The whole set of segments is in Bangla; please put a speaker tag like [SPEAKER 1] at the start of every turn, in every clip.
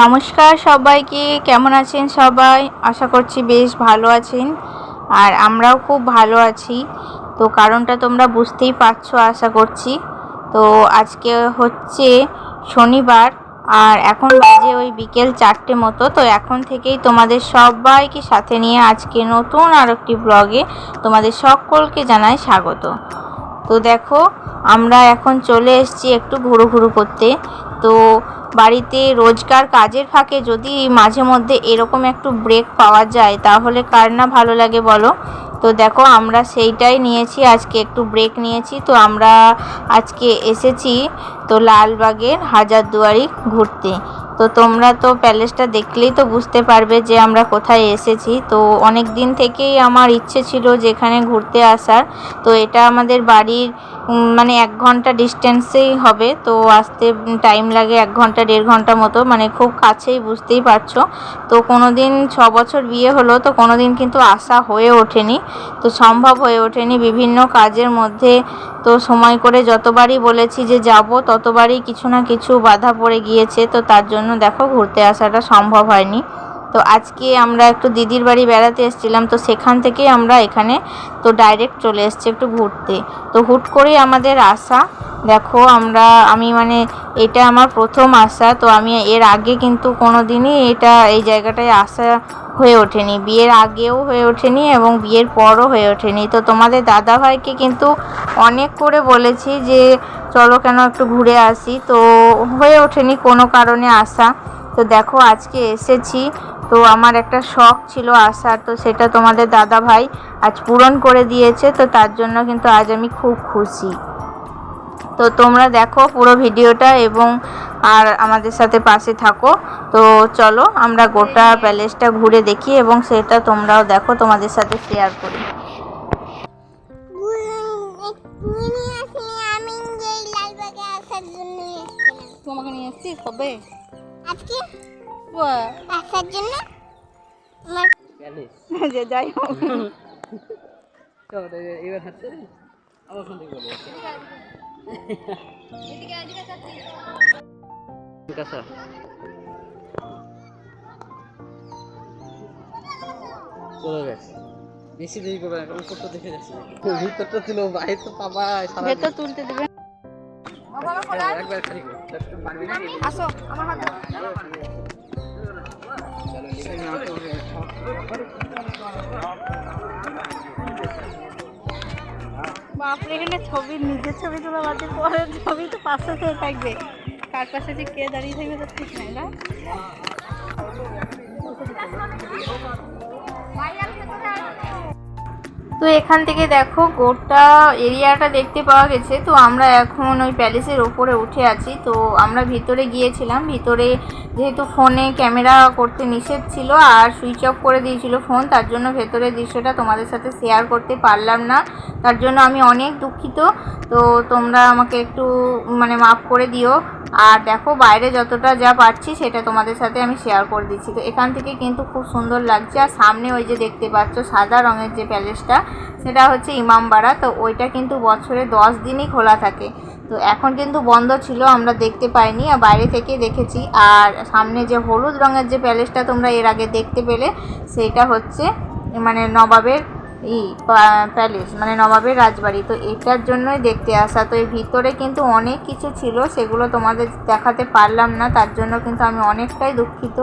[SPEAKER 1] নমস্কার সবাইকে, কেমন আছেন সবাই? আশা করছি বেশ ভালো আছেন। আর আমরাও খুব ভালো আছি। তো কারণটা তোমরা বুঝতেই পারছ, আশা করছি। তো আজকে হচ্ছে শনিবার, আর এখন বাজে ওই বিকেল চারটে মতো। তো এখন থেকেই তোমাদের সবাইকে সাথে নিয়ে আজকে নতুন আর একটি ব্লগে তোমাদের সকলকে জানাই স্বাগত। তো দেখো, আমরা এখন চলে এসেছি একটু ঘুরু ঘুরু করতে। তো বাড়িতে রোজকার কাজের ফাঁকে যদি মাঝে মধ্যে এরকম একটু ব্রেক পাওয়া যায়, তাহলে কার না ভালো লাগে বলো? তো দেখো, আমরা সেইটাই নিয়েছি, আজকে একটু ব্রেক নিয়েছি। তো আমরা আজকে এসেছি তো লালবাগের হাজারদুয়ারি ঘুরতে। তো তোমরা তো প্যালেসটা দেখলেই তো বুঝতে পারবে যে আমরা কোথায় এসেছি। তো অনেক দিন থেকেই আমার ইচ্ছে ছিল যেখানে ঘুরতে আসার। তো এটা আমাদের বাড়ির মানে এক ঘণ্টা ডিস্টেন্সেই হবে। তো আসতে টাইম লাগে এক ঘণ্টা, দেড় ঘণ্টা মতো। মানে খুব কাছেই বুঝতেই পারছ। তো কোনো দিন ছ বছর বিয়ে হলো, তো কোনো দিন কিন্তু আসা হয়ে ওঠেনি। তো সম্ভব হয়ে ওঠেনি বিভিন্ন কাজের মধ্যে তো সময় করে যতবারই বলেছি যে যাব, ততবারই কিছু না কিছু বাধা পড়ে গিয়েছে। তো তার জন্য দেখো, ঘুরতে আসাটা সম্ভব হয়নি। তো আজকে আমরা একটু দিদির বাড়ি বেড়াতে এসেছিলাম, তো সেখান থেকেই আমরা এখানে তো ডাইরেক্ট চলে এসেছি একটু ঘুরতে। তো হুট করেই আমাদের আসা। দেখো আমরা, আমি মানে এটা আমার প্রথম আসা, তো আমি এর আগে কিন্তু কোনো দিনই এটা এই জায়গাটায় আসা হয়ে ওঠেনি। বিয়ের আগেও হয়ে ওঠেনি এবং বিয়ের পরও হয়ে ওঠেনি। তো তোমাদের দাদাভাইকে কিন্তু অনেক করে বলেছি যে, চলো কেন একটু ঘুরে আসি। তো হয়ে ওঠেনি কোনো কারণে আসা। তো দেখো আজকে এসেছি। তো আমার একটা শখ ছিল আসার তো সেটা তোমাদের দাদা ভাই আজ পূরণ করে দিয়েছে তো তার জন্য কিন্তু আজ আমি খুব খুশি। তো তোমরা দেখো পুরো ভিডিওটা এবং আর আমাদের সাথে পাশে থাকো। তো চলো আমরা গোটা প্যালেসটা ঘুরে দেখি এবং সেটা তোমরাও দেখো তোমাদের সাথে শেয়ার করি। তোমাকে নিয়ে এসছি? কবে?
[SPEAKER 2] আজকে? আসার জন্য?
[SPEAKER 1] যে যাই হোক।
[SPEAKER 3] এবার হাঁটতে আমার ওখান থেকে বলে কাঁচা। চলে গেছে বেশি দেরি করবে না কারণ কত দেখে যাচ্ছে। ভিতরটা ছিল বাইরে তো পাবা
[SPEAKER 1] ভেতর তুলতে দেবে বাপরে, এখানে ছবি, নিজের ছবি তোলা বাদে পরের ছবি তো পাশে তো থাকবে। কার পাশে যে কে দাঁড়িয়ে থাকবে তো ঠিক নাই না? তো এখান থেকে দেখো, গোটা এরিয়াটা দেখতে পাওয়া গেছে। তো আমরা এখন ওই প্যালেসের ওপরে উঠে আছি। তো আমরা ভিতরে গিয়েছিলাম। ভিতরে যেহেতু ফোনে ক্যামেরা করতে নিষেধ ছিল আর সুইচ অফ করে দিয়েছিল ফোন, তার জন্য ভেতরের দৃশ্যটা তোমাদের সাথে শেয়ার করতে পারলাম না। তার জন্য আমি অনেক দুঃখিত। তো তোমরা আমাকে একটু মানে মাফ করে দিও। আর দেখো, বাইরে যতটা যা পাচ্ছি সেটা তোমাদের সাথে আমি শেয়ার করে দিচ্ছি। তো এখান থেকে কিন্তু খুব সুন্দর লাগছে। আর সামনে ওই যে দেখতে পাচ্ছ, সাদা রঙের যে প্যালেসটা সেটা হচ্ছে ইমামবাড়া। তো ওইটা কিন্তু বছরে দশ দিনই খোলা থাকে। তো এখন কিন্তু বন্ধ ছিল, আমরা দেখতে পাইনি, আর বাইরে থেকে দেখেছি। আর সামনে যে হলুদ রঙের যে প্যালেসটা তোমরা এর আগে দেখতে পেলে, সেটা হচ্ছে মানে নবাবের ই প্যালেস মানে নবাবের রাজবাড়ি। তো এটার জন্যই দেখতে আসা। তো এর ভিতরে কিন্তু অনেক কিছু ছিল, সেগুলো তোমাদের দেখাতে পারলাম না, তার জন্য কিন্তু আমি অনেকটাই দুঃখিত।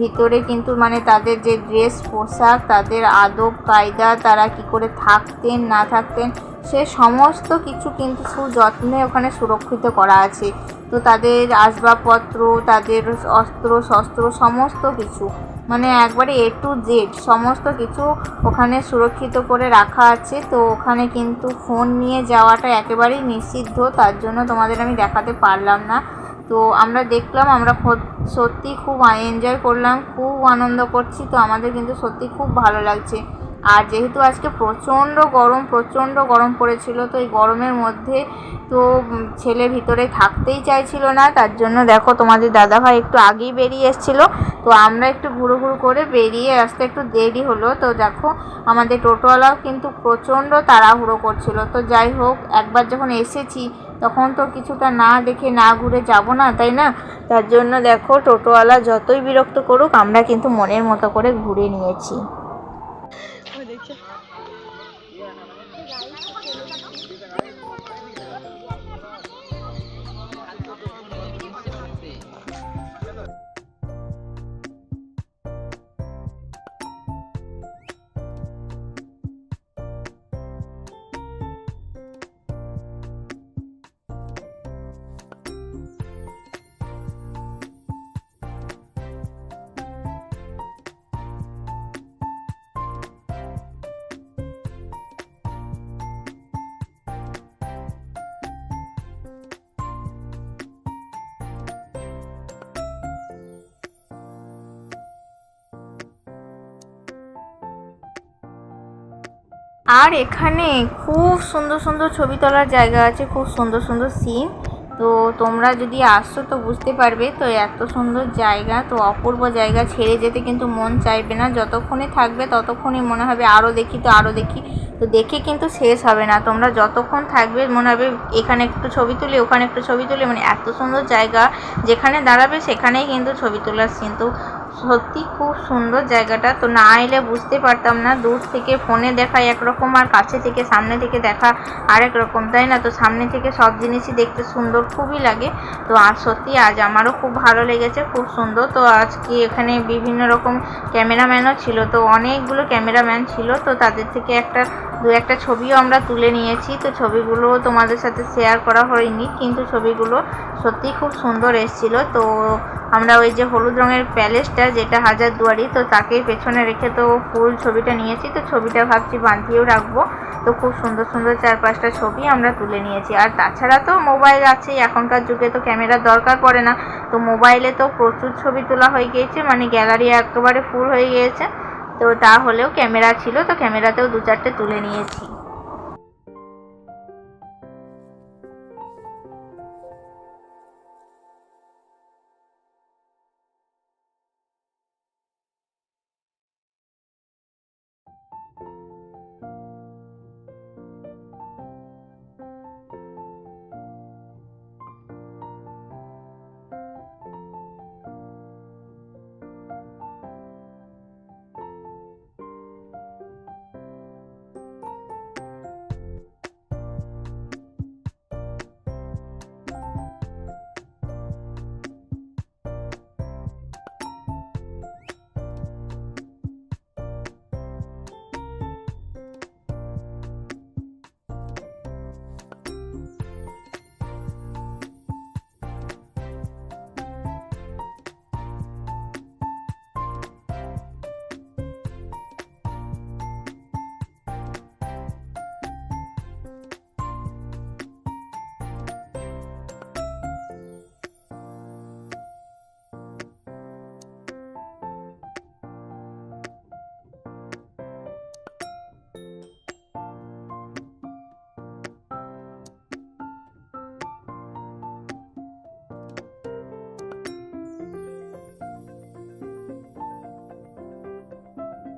[SPEAKER 1] ভিতরে কিন্তু মানে তাদের যে ড্রেস পোশাক, তাদের আদব, কায়দা, তারা কি করে থাকতেন, না থাকতেন সে সমস্ত কিছু কিন্তু সুযত্নে ওখানে সুরক্ষিত করা আছে। তো তাদের আসবাবপত্র, তাদের অস্ত্র, শস্ত্র, সমস্ত কিছু মানে একবারে এ টু জেড সমস্ত কিছু ওখানে সুরক্ষিত করে রাখা আছে। তো ওখানে কিন্তু ফোন নিয়ে যাওয়াটা একেবারেই নিষিদ্ধ, তার জন্য তোমাদের আমি দেখাতে পারলাম না। তো আমরা দেখলাম, আমরা সত্যি খুব এনজয় করলাম, খুব আনন্দ করছি। তো আমাদের কিন্তু সত্যি খুব ভালো লাগছে। আর যেহেতু আজকে প্রচণ্ড গরম প্রচণ্ড গরম পড়েছিল, তো এই গরমের মধ্যে তো ছেলে ভিতরে থাকতেই চাইছিল না। তার জন্য দেখো তোমাদের দাদাভাই একটু আগেই বেরিয়ে এসেছিল। তো আমরা একটু ঘুরু ঘুরু করে বেরিয়ে আসতে একটু দেরি হলো। তো দেখো আমাদের টোটোওয়ালাও কিন্তু প্রচণ্ড তাড়াহুড়ো করছিল। তো যাই হোক, একবার যখন এসেছি তখন তো কিছুটা না দেখে না ঘুরে যাব না, তাই না? তার জন্য দেখো টোটোওয়ালা যতই বিরক্ত করুক, আমরা কিন্তু মনের মতো করে ঘুরে নিয়েছি। আর এখানে খুব সুন্দর সুন্দর ছবি তোলার জায়গা আছে, খুব সুন্দর সুন্দর সিন তো তোমরা যদি আসছো তো বুঝতে পারবে, তো এত সুন্দর জায়গা, তো অপূর্ব জায়গা। ছেড়ে যেতে কিন্তু মন চাইবে না। যতক্ষণে থাকবে ততক্ষণই মনে হবে আরও দেখি তো আরও দেখি। তো দেখে কিন্তু শেষ হবে না। তোমরা যতক্ষণ থাকবে মনে হবে এখানে একটু ছবি তুলি, ওখানে একটু ছবি তুলি। মানে এত সুন্দর জায়গা যেখানে দাঁড়াবে সেখানেই কিন্তু ছবি তোলার সিন তো সত্যি খুব সুন্দর জায়গাটা। তো না এলে বুঝতে পারতাম না। দূর থেকে ফোনে দেখা একরকম আর কাছে থেকে সামনে থেকে দেখা আরেক রকম তাই না? তো সামনে থেকে সব জিনিসই দেখতে সুন্দর, খুবই লাগে। তো আর সত্যি আজ আমারও খুব ভালো লেগেছে, খুব সুন্দর। তো আজকে এখানে বিভিন্ন রকম ক্যামেরাম্যানও ছিল। তো অনেকগুলো ক্যামেরাম্যান ছিল। তো তাদের থেকে একটা দু একটা ছবিও আমরা তুলে নিয়েছি, তো ছবিগুলো তোমাদের সাথে শেয়ার করা হয়নি, কিন্তু ছবিগুলো সত্যি খুব সুন্দর এসেছিল। তো আমরা ওই যে হলুদ রঙের প্যালেসটা, যেটা হাজারদুয়ারি, তো তাকে পেছনে রেখে তো ফুল ছবিটা নিয়েছি, তো ছবিটা ভাবছি বাঁধিয়েও রাখব। তো খুব সুন্দর সুন্দর চার পাঁচটা ছবি আমরা তুলে নিয়েছি। আর তাছাড়া তো মোবাইল আছেই, এখনকার যুগে তো ক্যামেরার দরকার পড়ে না। তো মোবাইলে তো প্রচুর ছবি তোলা হয়ে গিয়েছে মানে গ্যালারি একেবারে ফুল হয়ে গিয়েছে। তো তাহলেও ক্যামেরা ছিল তো ক্যামেরাতেও দু চারটে তুলে নিয়েছি।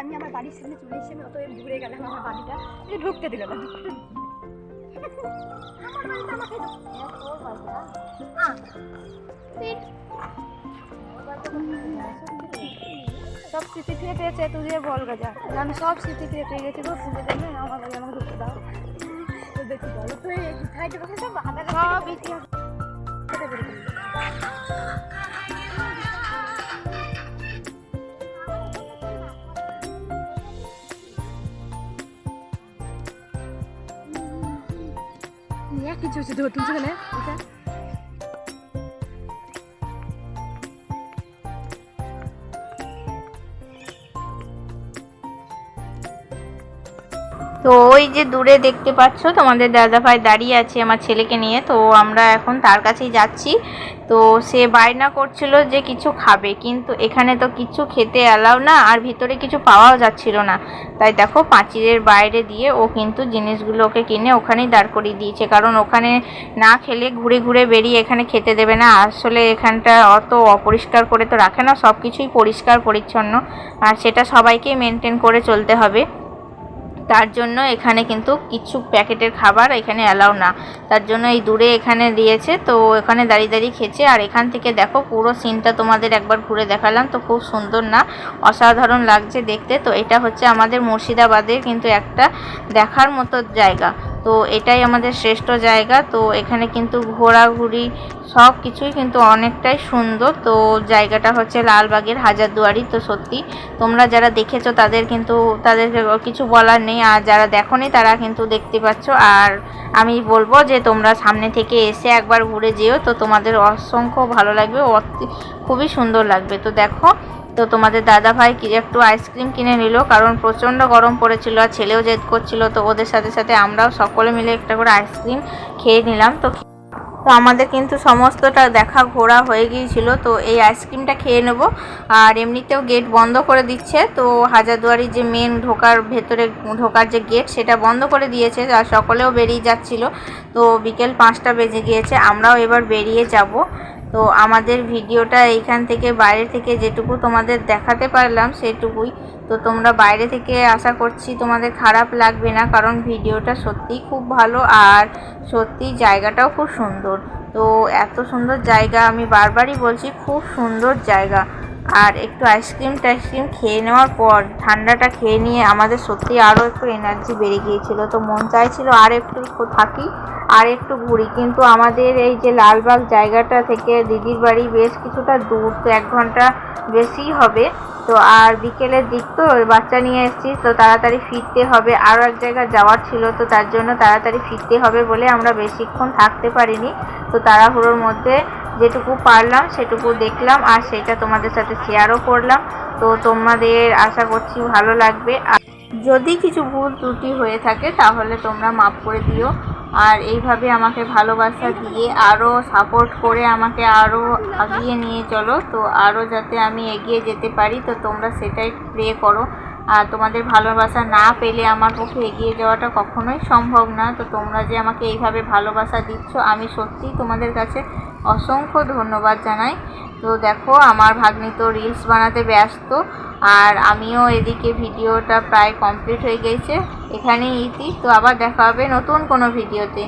[SPEAKER 4] আমি আমার বাড়ির সামনে চলে এসে আমি অতএব ঘুরে গেলাম আমার বাড়িটা। ঢুকতে দিল সব স্মৃতি ফিরে পেয়েছে, তুই দিয়ে বল গাজা। আমি সব স্মৃতি ফিরে পেয়ে গেছি। গো তুমি জন্য আমার আমাকে ঢুকতে দাও। তো দেখি বলো, তুই সব সব ইতিহাস নিয়ে কিছু হচ্ছে
[SPEAKER 1] তো ওই যে দূরে দেখতে পাচ্ছ, তোমাদের দাদা ভাই দাঁড়িয়ে আছে আমার ছেলেকে নিয়ে। তো আমরা এখন তার কাছেই যাচ্ছি। তো সে বায়না করছিল যে কিছু খাবে, কিন্তু এখানে তো কিছু খেতে অ্যালাউ না, আর ভিতরে কিছু পাওয়াও যাচ্ছিল না। তাই দেখো পাঁচিরের বাইরে দিয়ে ও কিন্তু জিনিসগুলো ওকে কিনে ওখানেই দাঁড় করিয়ে দিয়েছে। কারণ ওখানে না খেলে ঘুরে ঘুরে বেরিয়ে এখানে খেতে দেবে না। আসলে এখানটা অত অপরিষ্কার করে তো রাখে না সব কিছুই পরিষ্কার, পরিচ্ছন্ন। আর সেটা সবাইকেই মেনটেন করে চলতে হবে। তার জন্য এখানে কিন্তু কিছু প্যাকেটের খাবার এখানে অ্যালাউ না। তার জন্য এই দূরে এখানে দিয়েছে, তো এখানে দাঁড়িয়ে দাঁড়িয়ে খেয়েছে। আর এখান থেকে দেখো, পুরো সিনটা তোমাদের একবার ঘুরে দেখালাম, তো খুব সুন্দর না? অসাধারণ লাগছে দেখতে। তো এটা হচ্ছে আমাদের মুর্শিদাবাদের কিন্তু একটা দেখার মতো জায়গা। তো এটাই আমাদের শ্রেষ্ঠ জায়গা। তো এখানে কিন্তু ঘোরাঘুরি সব কিছুই কিন্তু অনেকটাই সুন্দর। তো জায়গাটা হচ্ছে লালবাগের হাজারদুয়ারি। তো সত্যি তোমরা যারা দেখেছ তাদের কিন্তু, তাদেরকে কিছু বলার নেই। আর যারা দেখোনি তারা কিন্তু দেখতে পাচ্ছ। আর আমি বলব যে তোমরা সামনে থেকে এসে একবার ঘুরে যেও। তো তোমাদের অসংখ্য ভালো লাগবে। খুবই সুন্দর লাগবে। তো দেখো তো তোমাদের দাদা ভাই একটু আইসক্রিম কিনে নিল? কারণ প্রচণ্ড গরম পড়েছিল আর ছেলেও জেদ করছিল, তো ওদের সাথে সাথে আমরাও সকলে মিলে একটা করে আইসক্রিম খেয়ে নিলাম। তো তো আমাদের কিন্তু সমস্তটা দেখা ঘোরা হয়ে গিয়েছিল, তো এই আইসক্রিমটা খেয়ে নেব। আর এমনিতেও গেট বন্ধ করে দিচ্ছে, তো হাজারদুয়ারির যে মেন ঢোকার ভেতরে ঢোকার যে গেট সেটা বন্ধ করে দিয়েছে, আর সকলেও বেরিয়ে যাচ্ছিল। তো বিকেল পাঁচটা বেজে গিয়েছে, আমরাও এবার বেরিয়ে যাব। তো আমাদের ভিডিওটা এইখান থেকে বাইরে থেকে যেটুকু তোমাদের দেখাতে পারলাম সেটুকুই। তো তোমরা বাইরে থেকে আশা করছি তোমাদের খারাপ লাগবে না, কারণ ভিডিওটা সত্যিই খুব ভালো আর সত্যি জায়গাটাও খুব সুন্দর। তো এত সুন্দর জায়গা আমি বারবারই বলছি, খুব সুন্দর জায়গা। আর একটু আইসক্রিম টাইসক্রিম খেয়ে নেওয়ার পর ঠান্ডাটা খেয়ে নিয়ে আমাদের সত্যি আরও একটু এনার্জি বেড়ে গিয়েছিল। তো মন চাইছিল আর একটু থাকি, আর একটু ঘুরি। কিন্তু আমাদের এই যে লালবাগ জায়গাটা থেকে দিদির বাড়ি বেশ কিছুটা দূর, তো এক ঘণ্টা বেশি হবে। তো আর বিকেলের দিক তো বাচ্চা নিয়ে এসেছি তো তাড়াতাড়ি ফিরতে হবে। আরও এক জায়গায় যাওয়ার ছিল, তো তার জন্য তাড়াতাড়ি ফিরতে হবে বলে আমরা বেশিক্ষণ থাকতে পারিনি। তো তাড়াহুড়োর মধ্যে যেটুকু পারলাম, সেটুকু দেখলাম আর সেটা তোমাদের সাথে শেয়ারও করলাম। তো তোমাদের আশা করছি ভালো লাগবে। আর যদি কিছু ভুল ত্রুটি হয়ে থাকে, তাহলে তোমরা মাফ করে দিও। আর এইভাবে আমাকে ভালোবাসা দিয়ে আরও সাপোর্ট করে আমাকে আরও এগিয়ে নিয়ে চলো। তো আরও যাতে আমি এগিয়ে যেতে পারি, তো তোমরা সেটাই প্রে করো। আর তোমাদের ভালোবাসা না পেলে আমার পক্ষে এগিয়ে যাওয়াটা কখনোই সম্ভব না। তো তোমরা যে আমাকে এইভাবে ভালোবাসা দিচ্ছ, আমি সত্যিই তোমাদের কাছে অসংখ্য ধন্যবাদ জানাই। তো দেখো, আমার ভাগ্নি তো রিলস বানাতে ব্যস্ত, আর আমিও এদিকে ভিডিওটা প্রায় কমপ্লিট হয়ে গেছে। এখানেই ইতি, তো আবার দেখা হবে নতুন কোনো ভিডিওতে।